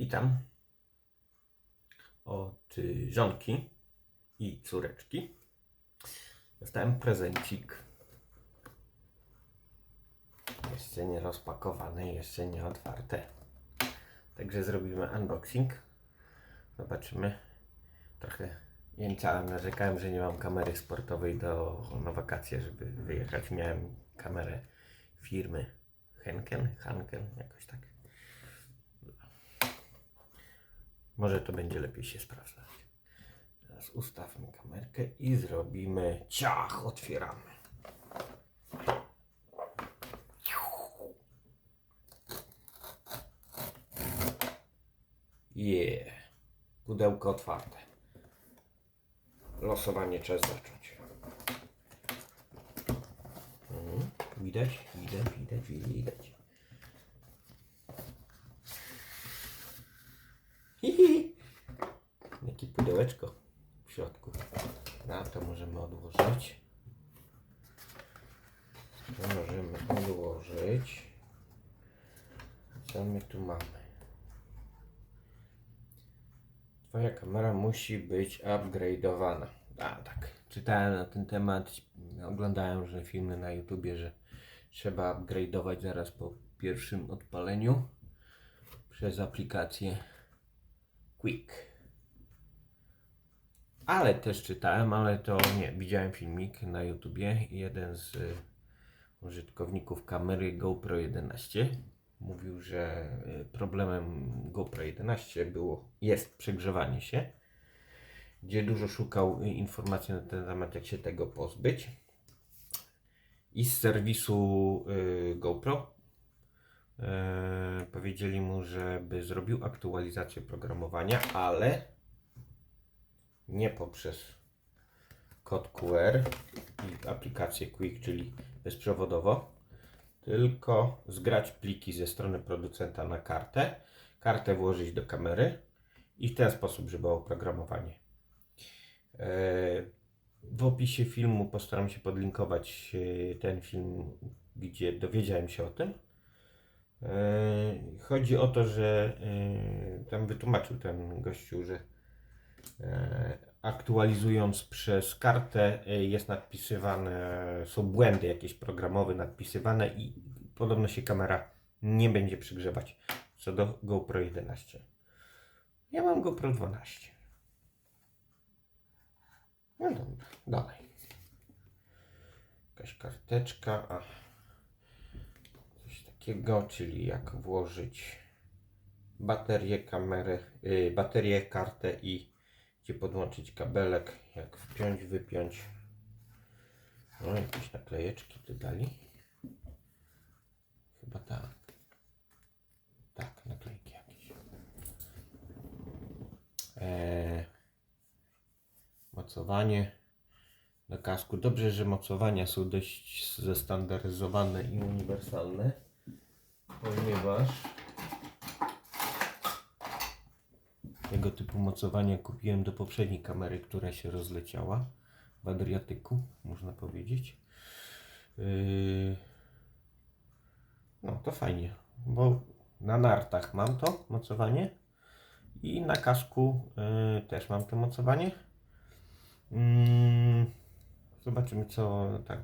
Witam od żonki i córeczki. Dostałem prezencik. Jeszcze nie rozpakowane, jeszcze nie otwarte. Także zrobimy unboxing. Zobaczymy. Trochę jęczałem, narzekałem, że nie mam kamery sportowej do, na wakacje, żeby wyjechać. Miałem kamerę firmy Henken, Hanken, jakoś tak. Może to będzie lepiej się sprawdzać. Teraz ustawmy kamerkę i zrobimy ciach, otwieramy. Yeah. Pudełko otwarte. Losowanie czas zacząć. Mhm. Widać, widać, widać, widać. Pudełeczko w środku. Na to możemy odłożyć. To możemy odłożyć. Co my tu mamy? Twoja kamera musi być upgrade'owana. A tak, czytałem na ten temat, oglądałem różne filmy na YouTubie, że trzeba upgrade'ować zaraz po pierwszym odpaleniu przez aplikację Quick. Ale też czytałem, ale to nie, widziałem filmik na YouTubie. Jeden z y, użytkowników kamery GoPro 11 mówił, że y, problemem GoPro 11 było, jest przegrzewanie się, gdzie dużo szukał y, informacji na ten temat, jak się tego pozbyć. I z serwisu y, GoPro e, powiedzieli mu, żeby zrobił aktualizację programowania, ale nie poprzez kod QR i aplikację Quick, czyli bezprzewodowo, tylko zgrać pliki ze strony producenta na kartę, kartę włożyć do kamery i w ten sposób, żeby oprogramowanie. E, W opisie filmu postaram się podlinkować e, ten film, gdzie dowiedziałem się o tym. E, Chodzi o to, że tam wytłumaczył ten gościu, że aktualizując przez kartę e, jest nadpisywane, są błędy jakieś programowe nadpisywane i podobno się kamera nie będzie przygrzewać co do GoPro 11. Ja mam GoPro 12. No dobra, dalej. Jakaś karteczka, a coś takiego, czyli jak włożyć baterię, kamerę, yy, baterię, kartę i gdzie podłączyć kabelek, jak wpiąć, wypiąć. No, jakieś naklejeczki tu dali. Chyba tak. Tak, naklejki jakieś. Eee, mocowanie do kasku. Dobrze, że mocowania są dość zestandaryzowane i uniwersalne, ponieważ tego typu mocowania kupiłem do poprzedniej kamery, która się rozleciała w Adriatyku, można powiedzieć. Yy, No to fajnie, bo na nartach mam to mocowanie i na kasku yy, też mam to mocowanie. Mm, Zobaczymy co tak,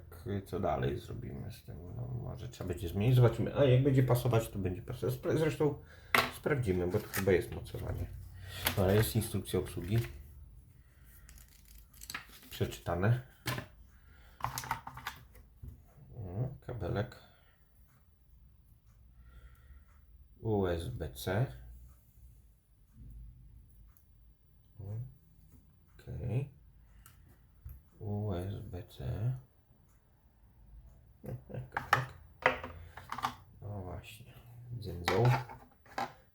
co dalej zrobimy z tym. No, może trzeba będzie zmienić, zobaczymy. A jak będzie pasować, to będzie pasować. Zresztą sprawdzimy, bo to chyba jest mocowanie. Ale jest instrukcja obsługi. Przeczytane. Kabelek. USB-C. Okej. USB-C. Kabelek. O właśnie. Dzędzą.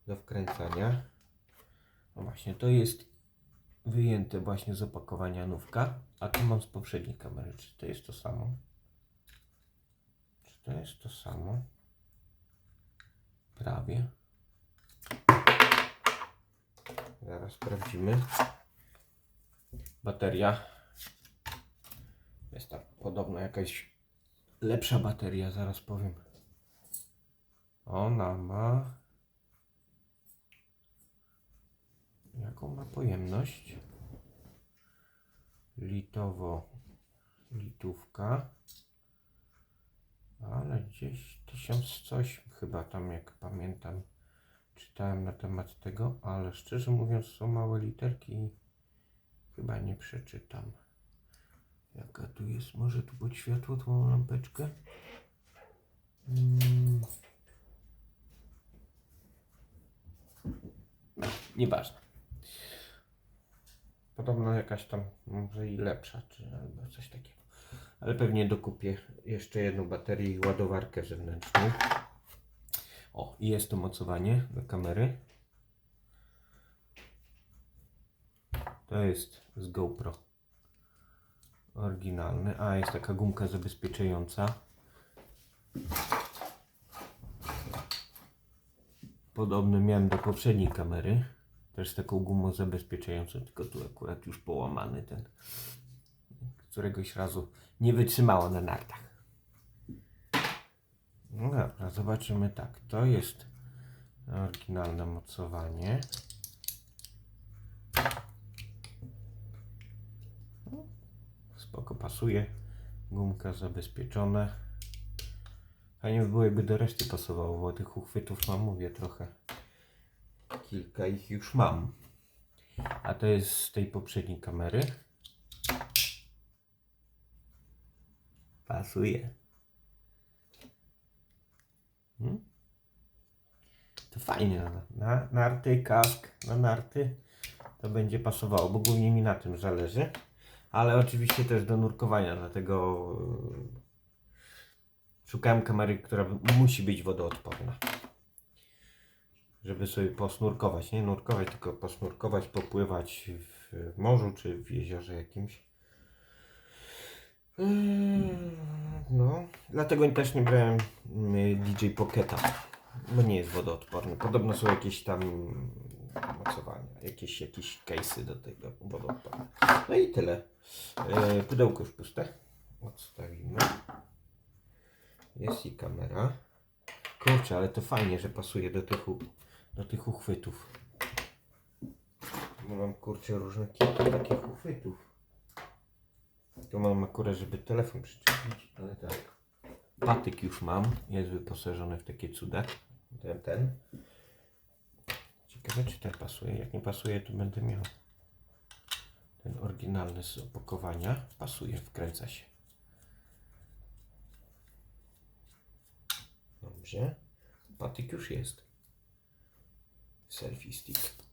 Do wkręcania. No właśnie, to jest wyjęte właśnie z opakowania nówka, a to mam z poprzedniej kamery. Czy to jest to samo? Czy to jest to samo? Prawie. Zaraz sprawdzimy. Bateria. Jest ta podobno jakaś lepsza bateria, zaraz powiem. Ona ma pojemność. Litowo, litówka. Ale gdzieś tysiąc coś chyba tam, jak pamiętam, czytałem na temat tego, ale szczerze mówiąc są małe literki i chyba nie przeczytam. Jaka tu jest? Może tu pod światło tą lampeczkę? Mm. No, nieważne. Podobno jakaś tam może i lepsza, czy albo coś takiego. Ale pewnie dokupię jeszcze jedną baterię i ładowarkę zewnętrzną. O, i jest to mocowanie do kamery. To jest z GoPro. Oryginalny. A, jest taka gumka zabezpieczająca. Podobny miałem do poprzedniej kamery. Też z taką gumą zabezpieczającą, tylko tu akurat już połamany ten. Któregoś razu nie wytrzymało na nartach. No dobra, zobaczymy tak. To jest oryginalne mocowanie. No, Spoko pasuje. Gumka zabezpieczone. Fajnie by było, jakby do reszty pasowało, bo tych uchwytów mam, mówię, trochę. Kilka ich już mam. A to jest z tej poprzedniej kamery. Pasuje. Hmm? To fajnie. Na, na narty, kask, na narty to będzie pasowało, bo głównie mi na tym zależy. Ale oczywiście też do nurkowania, dlatego yy, szukałem kamery, która musi być wodoodporna. Żeby sobie posnurkować, nie nurkować, tylko posnurkować, popływać w morzu czy w jeziorze jakimś. Mm, No, dlatego też nie brałem mm, DJ Pocketa, bo nie jest wodoodporny. Podobno są jakieś tam mocowania, jakieś, jakieś case'y do tego wodoodporne. No i tyle. E, Pudełko już puste. Odstawimy. Jest i kamera. Kurczę, ale to fajnie, że pasuje do tych, do tych uchwytów. Mam kurczę różne kilka takich uchwytów. Tu mam akurat, żeby telefon przyczepić, ale tak. Patyk już mam, jest wyposażony w takie cuda. Ten, ten. Ciekawe czy ten pasuje. Jak nie pasuje, to będę miał ten oryginalny z opakowania. Pasuje, wkręca się. Dobrze. Patyk już jest. Selfie stick.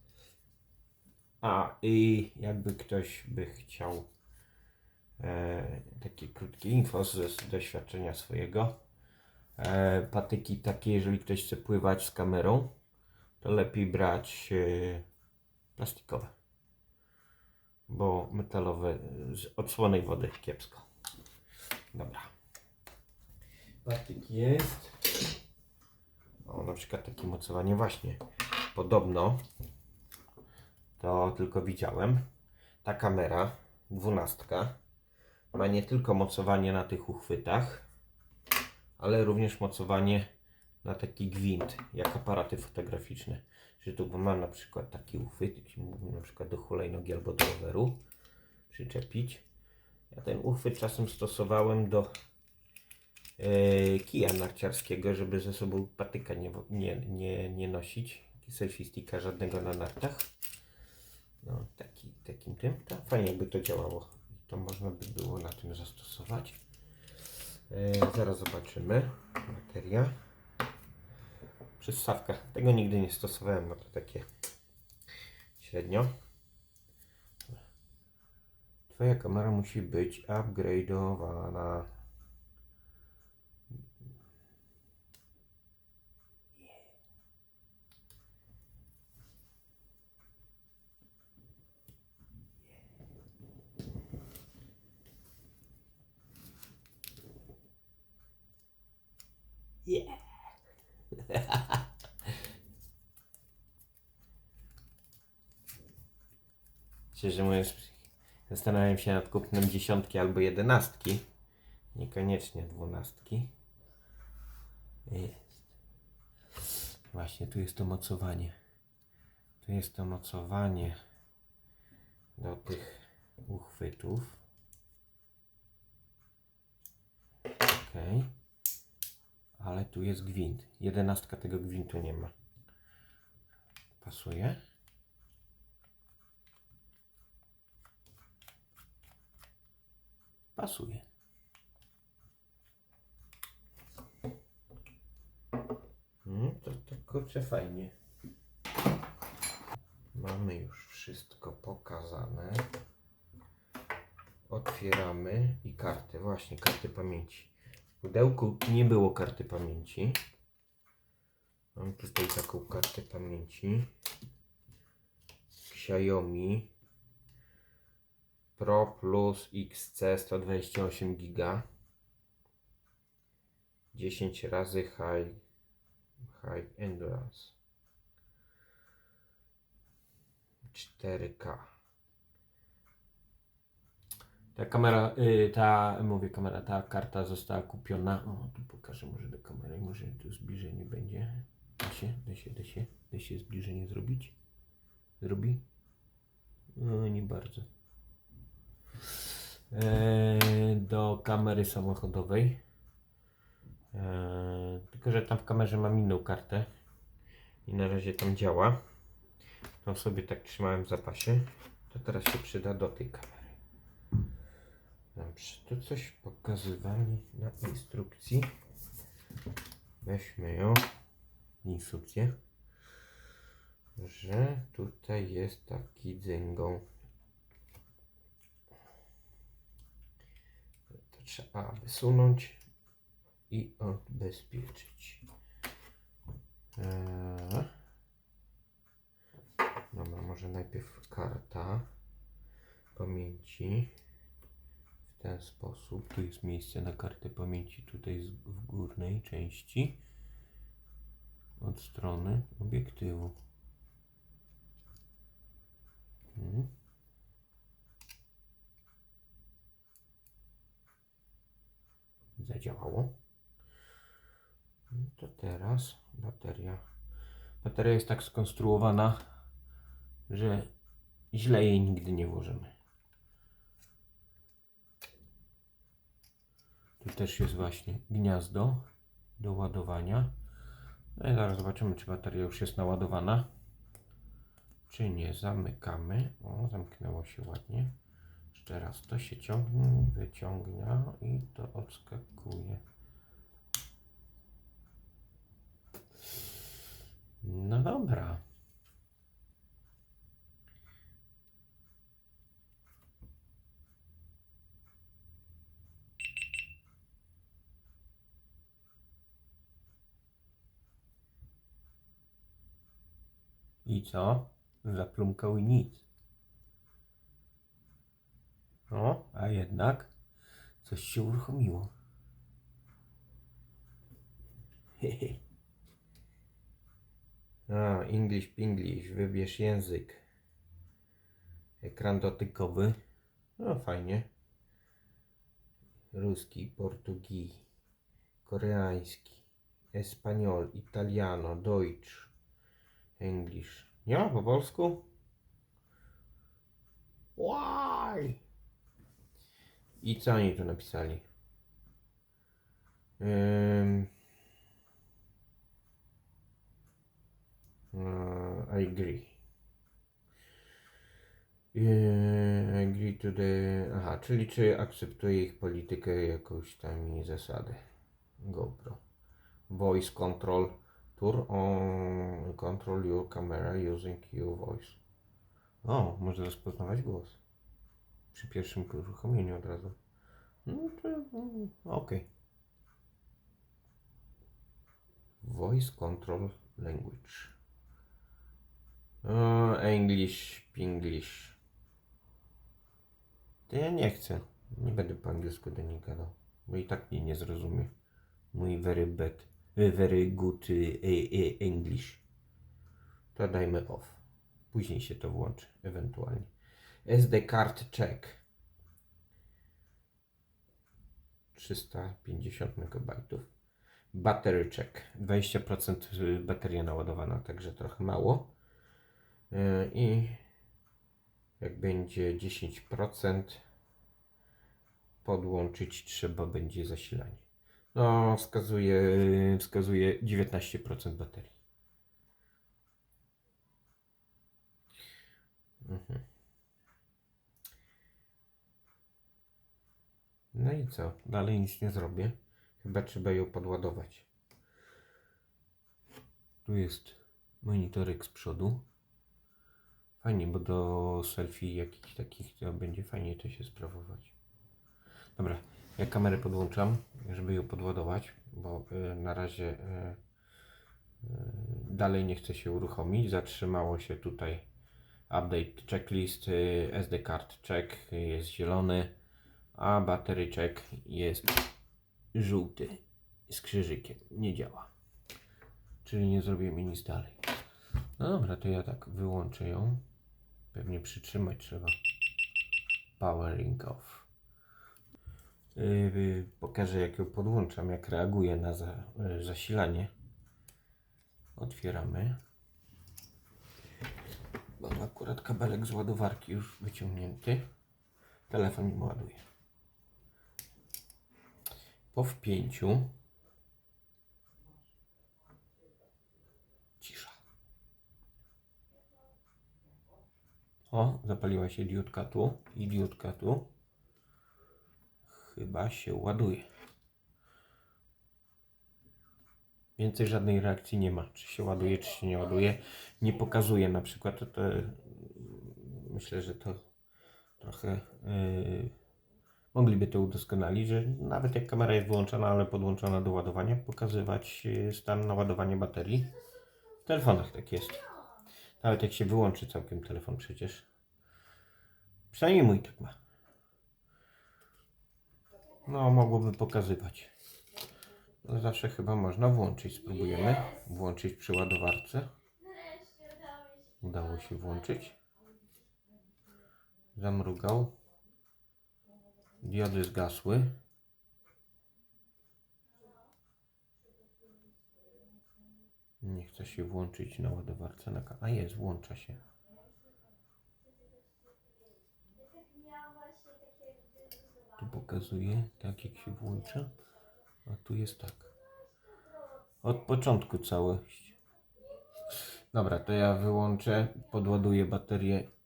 A i jakby ktoś by chciał e, takie krótkie info z, doświadczenia swojego. E, patyki takie, jeżeli ktoś chce pływać z kamerą, to lepiej brać e, plastikowe. Bo metalowe z odsłonej wody kiepsko. Dobra. Patyk jest. O, na przykład takie mocowanie właśnie. Podobno to tylko widziałem. Ta kamera, dwunastka, ma nie tylko mocowanie na tych uchwytach, ale również mocowanie na taki gwint, jak aparaty fotograficzne. Że tu mam na przykład taki uchwyt, na przykład do hulajnogi albo do roweru przyczepić. Ja ten uchwyt czasem stosowałem do e, kija narciarskiego, żeby ze sobą patyka nie, nie, nie, nie nosić. Selfie sticka żadnego na nartach. No, taki, takim tym. To fajnie jakby to działało. To można by było na tym zastosować. E, zaraz zobaczymy. Bateria. Przystawka. Tego nigdy nie stosowałem, no to takie średnio. Twoja kamera musi być upgrade'owana. Yeah. Szczerze mówiąc, zastanawiam się nad kupnem dziesiątki albo jedenastki. Niekoniecznie dwunastki. Jest. Właśnie, tu jest to mocowanie. Tu jest to mocowanie. do tych uchwytów. Ok. Ale tu jest gwint. Jedenastka tego gwintu nie ma. Pasuje. Pasuje. No to, to kurczę fajnie. Mamy już wszystko pokazane. Otwieramy i karty, właśnie karty pamięci. W pudełku nie było karty pamięci. Mam tutaj taką kartę pamięci. Xiaomi Pro Plus XC 128 GB. 10 razy high, high endurance. 4K. Ta kamera, y, ta, mówię kamera, ta karta została kupiona. O, tu pokażę może do kamery, może tu zbliżenie będzie. Da się, da się, da się, da się zbliżenie zrobić? Zrobi? No, nie bardzo. Eee, do kamery samochodowej. Eee, tylko, że tam w kamerze mam inną kartę i na razie tam działa. To sobie tak trzymałem w zapasie. To teraz się przyda do tej kamery. Dobrze, tu coś pokazywali na instrukcji. Weźmy ją. Instrukcję. Że tutaj jest taki dzęgą. To trzeba wysunąć i odbezpieczyć. Eee. Dobra, może najpierw karta pamięci w ten sposób. Tu jest miejsce na kartę pamięci, tutaj w górnej części od strony obiektywu. Mhm. Zadziałało. To teraz bateria. Bateria jest tak skonstruowana, że źle jej nigdy nie włożymy. Tu też jest właśnie gniazdo do ładowania. No i zaraz zobaczymy, czy bateria już jest naładowana. Czy nie. Zamykamy. O, zamknęło się ładnie. Jeszcze raz to się ciągnie, wyciągnie i to odskakuje. No dobra. I co? Zaplumkał i nic. O, a jednak coś się uruchomiło. Hehe. A, English Pinglish, wybierz język. Ekran dotykowy. No fajnie. Ruski, portugi, koreański, espanol, italiano, deutsch, english. Ma po polsku? Why? I co oni tu napisali? Ym... Uh, I agree. Agree to the... Aha, czyli czy akceptuje ich politykę jakąś tam i zasady. GoPro. Voice control tour on control your camera using your voice. O, może rozpoznawać głos. Przy pierwszym uruchomieniu od razu. No to mm, okej. Voice control language. O, English, Pinglish. To ja nie chcę. Nie będę po angielsku do niej gadał. Bo i tak mnie nie zrozumie. Mój very bad, eh, very good eh, English. To dajmy off. Później się to włączy, ewentualnie. SD card check. 350 MB. Battery check. 20% y, bateria naładowana, także trochę mało. Y, I Jak będzie 10%, podłączyć trzeba będzie zasilanie. No, wskazuje, wskazuje 19% baterii. I co? Dalej nic nie zrobię. Chyba trzeba ją podładować. Tu jest monitorek z przodu. Fajnie, bo do selfie jakichś takich to będzie fajnie to się sprawować. Dobra, ja kamerę podłączam, żeby ją podładować, bo y, na razie y, y, dalej nie chce się uruchomić. Zatrzymało się tutaj update checklist, y, SD card check jest zielony, a battery check jest żółty z krzyżykiem. Nie działa. Czyli nie zrobimy nic dalej. No dobra, to ja tak wyłączę ją. Pewnie przytrzymać trzeba. Powering off. Yy, pokażę jak ją podłączam, jak reaguje na za, yy, zasilanie. Otwieramy. Mam akurat kabelek z ładowarki już wyciągnięty. Telefon mi ładuje. Po wpięciu cisza. O, zapaliła się diodka tu i diodka tu. Chyba się ładuje. Więcej żadnej reakcji nie ma. Czy się ładuje, czy się nie ładuje. Nie pokazuje na przykład. To, to, myślę, że to trochę yy, mogliby to udoskonalić, że nawet jak kamera jest wyłączona, ale podłączona do ładowania, pokazywać yy, stan naładowania baterii. W telefonach tak jest. Nawet jak się wyłączy całkiem telefon przecież. Przynajmniej mój tak ma. No, mogłoby pokazywać. No, zawsze chyba można włączyć. Spróbujemy włączyć przy ładowarce. Udało się włączyć. Zamrugał. Diody zgasły. Nie chce się włączyć na ładowarce. Na A jest, włącza się. Tu pokazuje tak jak się włącza. A tu jest tak. Od początku całość. Dobra, to ja wyłączę, podładuję baterię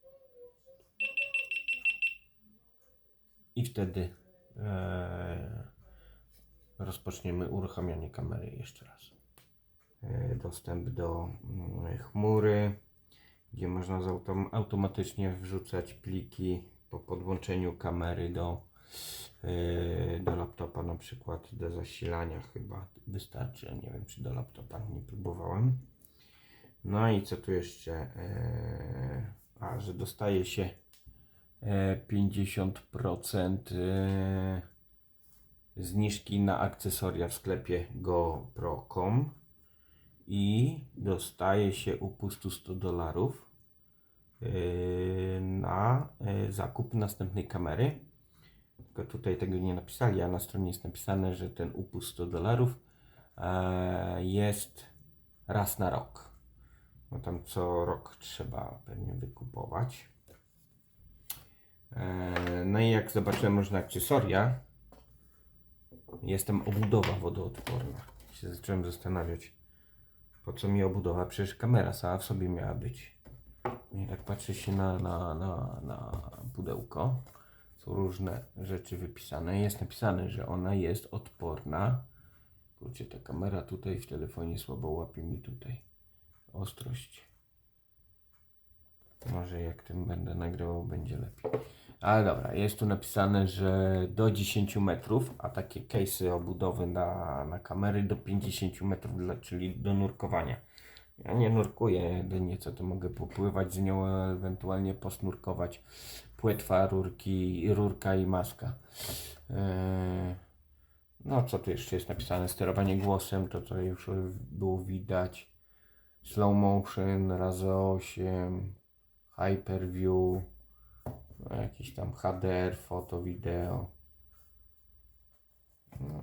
i wtedy e, rozpoczniemy uruchamianie kamery jeszcze raz. E, dostęp do mm, chmury, gdzie można autom- automatycznie wrzucać pliki po podłączeniu kamery do, e, do laptopa, na przykład do zasilania chyba wystarczy. Nie wiem, czy do laptopa nie próbowałem. No i co tu jeszcze? E, a, że dostaje się 50% e, zniżki na akcesoria w sklepie GoPro.com i dostaje się upustu 100 dolarów yy, na zakup następnej kamery. Tylko tutaj tego nie napisali, a na stronie jest napisane, że ten upust 100 dolarów e, jest raz na rok. No tam co rok trzeba pewnie wykupować. E, no i jak zobaczyłem różne akcesoria, jestem obudowa wodoodporna. Się zacząłem zastanawiać, po co mi obudowa? Przecież kamera sama w sobie miała być. I tak patrzy się na, na, na, na pudełko. Są różne rzeczy wypisane. Jest napisane, że ona jest odporna. Kurczę, ta kamera tutaj w telefonie słabo łapie mi tutaj ostrość. Może jak tym będę nagrywał, będzie lepiej. Ale dobra, jest tu napisane, że do 10 metrów, a takie case'y obudowy na, na kamery do 50 metrów, czyli do nurkowania. Ja nie nurkuję, jedynie co to mogę popływać z nią, ewentualnie posnurkować. Płetwa, rurki, rurka i maska. Eee, no co tu jeszcze jest napisane? Sterowanie głosem, to co już było widać. Slow motion, razy 8, hyperview, jakiś tam HDR, foto, wideo. No.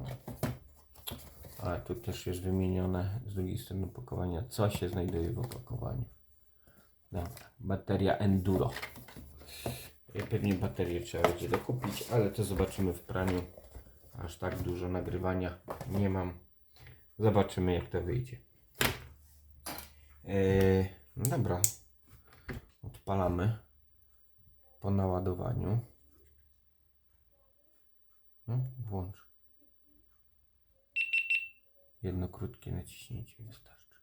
Ale tu też jest wymienione z drugiej strony opakowania, co się znajduje w opakowaniu. Dobra, bateria Enduro. Pewnie baterię trzeba będzie dokupić, ale to zobaczymy w praniu. Aż tak dużo nagrywania nie mam. Zobaczymy jak to wyjdzie. Eee, no dobra. Odpalamy po naładowaniu. No, włącz. Jedno krótkie naciśnięcie wystarczy.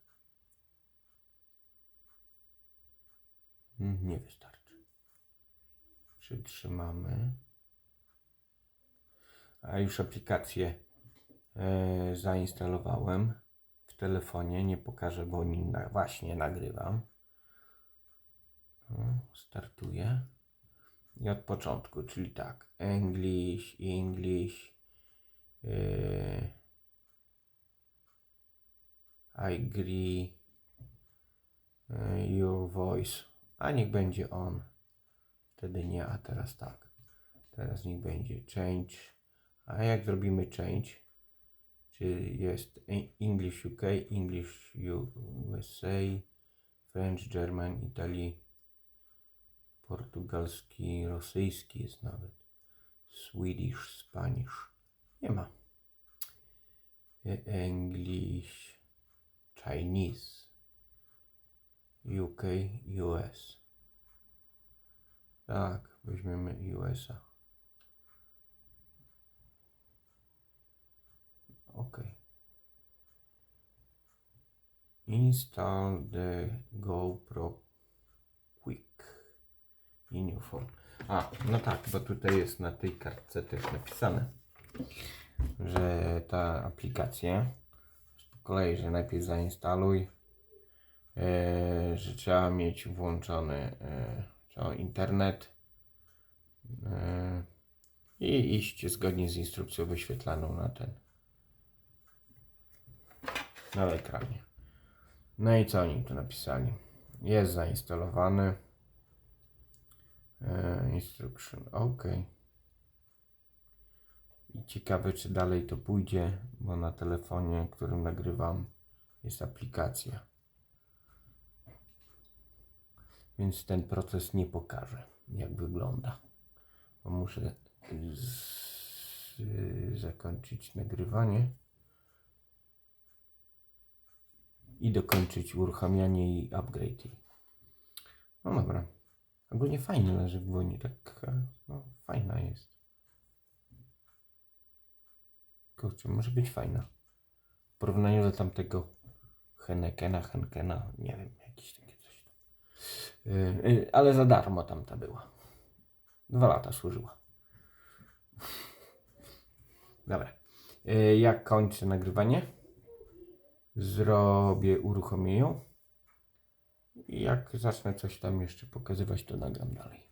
Nie wystarczy. Przytrzymamy. A już aplikację e, zainstalowałem w telefonie. Nie pokażę, bo na, właśnie nagrywam. O, startuję. I od początku, czyli tak. English, English. e, I agree. e, Your voice. A niech będzie on. Wtedy nie, a teraz tak. Teraz niech będzie change. A jak zrobimy change, czyli jest English UK, English USA, French, German, Italy, portugalski, rosyjski jest nawet, Swedish, Spanish. Nie ma. E- English, Chinese, UK, US. Tak, weźmiemy USA. OK. Install the GoPro phone. A, no tak, bo tutaj jest na tej kartce też napisane, że ta aplikacja po kolei, że najpierw zainstaluj, e, że trzeba mieć włączony trzeba internet e, i iść zgodnie z instrukcją wyświetlaną na ten na ekranie. No i co oni tu napisali? Jest zainstalowany. E, instruction, ok. I ciekawe, czy dalej to pójdzie, bo na telefonie, którym nagrywam, jest aplikacja. Więc ten proces nie pokaże, jak wygląda. Bo muszę zakończyć nagrywanie. i dokończyć uruchamianie i upgrade. No dobra. Ogólnie fajnie leży w dłoni, tak e, no, fajna jest. Kurczę, może być fajna. W porównaniu do tamtego Henekena, Henkena, nie wiem, jakieś takie coś yy, ale za darmo tamta była. Dwa lata służyła. Dobra. Yy, jak kończę nagrywanie? zrobię, uruchomię ją. Jak zacznę coś tam jeszcze pokazywać, to nagram dalej.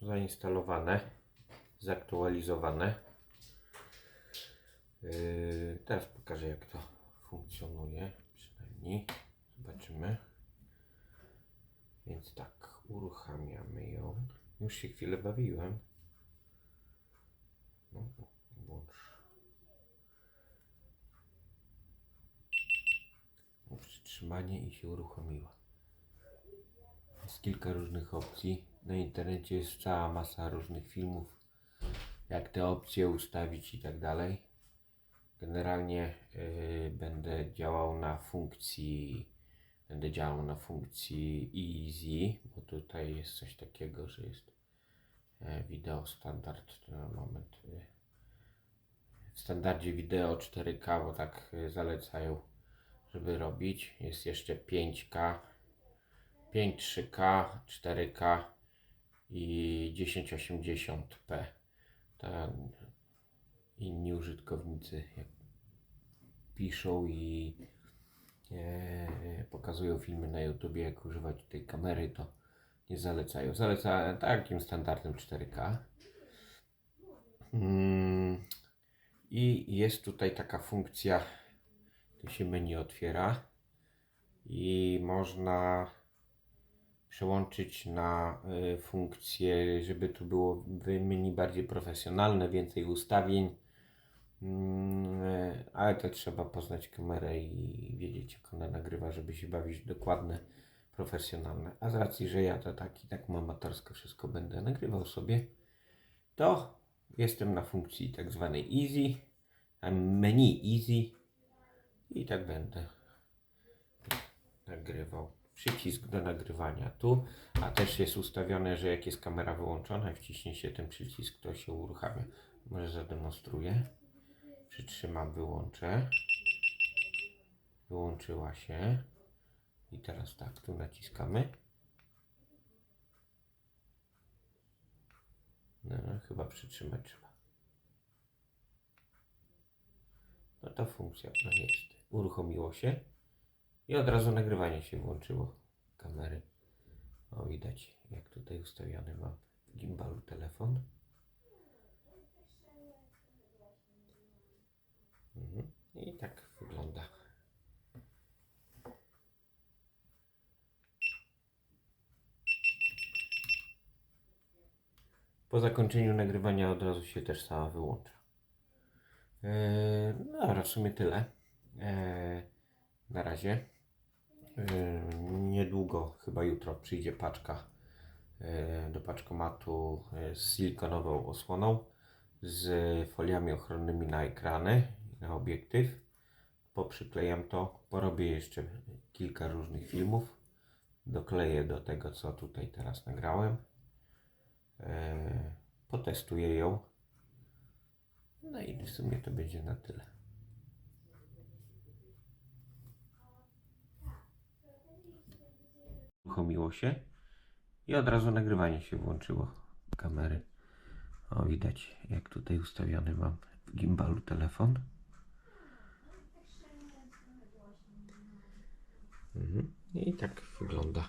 Zainstalowane, zaktualizowane. Yy, teraz pokażę, jak to funkcjonuje. Przynajmniej zobaczymy. Więc tak, uruchamiamy ją. Już się chwilę bawiłem. No, włącz. Przytrzymanie i się uruchomiła. Jest kilka różnych opcji. Na internecie jest cała masa różnych filmów, jak te opcje ustawić i tak dalej. Generalnie y, będę działał na funkcji będę działał na funkcji easy, bo tutaj jest coś takiego, że jest e, wideo standard na moment. e, W standardzie wideo 4K, bo tak e, zalecają, żeby robić. Jest jeszcze 5K, 5 3K, 4K i 1080p. Ta, inni użytkownicy jak piszą i e, pokazują filmy na YouTubie, jak używać tej kamery, to nie zalecają. Zaleca takim standardem 4K. Mm, I jest tutaj taka funkcja, tu się menu otwiera i można przełączyć na y, funkcję, żeby tu było menu bardziej profesjonalne, więcej ustawień. Mm, e, ale to trzeba poznać kamerę i wiedzieć jak ona nagrywa, żeby się bawić dokładne, profesjonalne. A z racji, że ja to tak i tak amatorsko wszystko będę nagrywał sobie, to jestem na funkcji tak zwanej easy, menu easy i tak będę nagrywał. Przycisk do nagrywania tu, a też jest ustawione, że jak jest kamera wyłączona wciśnie się ten przycisk, to się uruchamia. Może zademonstruję. Przytrzymam, wyłączę. Wyłączyła się. I teraz tak, tu naciskamy. No, chyba przytrzymać trzeba. No to funkcja, no jest. Uruchomiło się. I od razu nagrywanie się włączyło kamery. O, widać jak tutaj ustawiony mam w gimbalu telefon. Mhm. I tak wygląda. Po zakończeniu nagrywania od razu się też sama wyłącza. Eee, no, w sumie tyle. Eee, na razie. Eee, niedługo, chyba jutro, przyjdzie paczka eee, do paczkomatu z silikonową osłoną, z foliami ochronnymi na ekrany, na obiektyw. Poprzyklejam to, porobię jeszcze kilka różnych filmów. Dokleję do tego, co tutaj teraz nagrałem. Potestuję ją. No i w sumie to będzie na tyle. Uruchomiło się i od razu nagrywanie się włączyło kamery. O, widać jak tutaj ustawiony mam w gimbalu telefon. Mhm. I tak wygląda.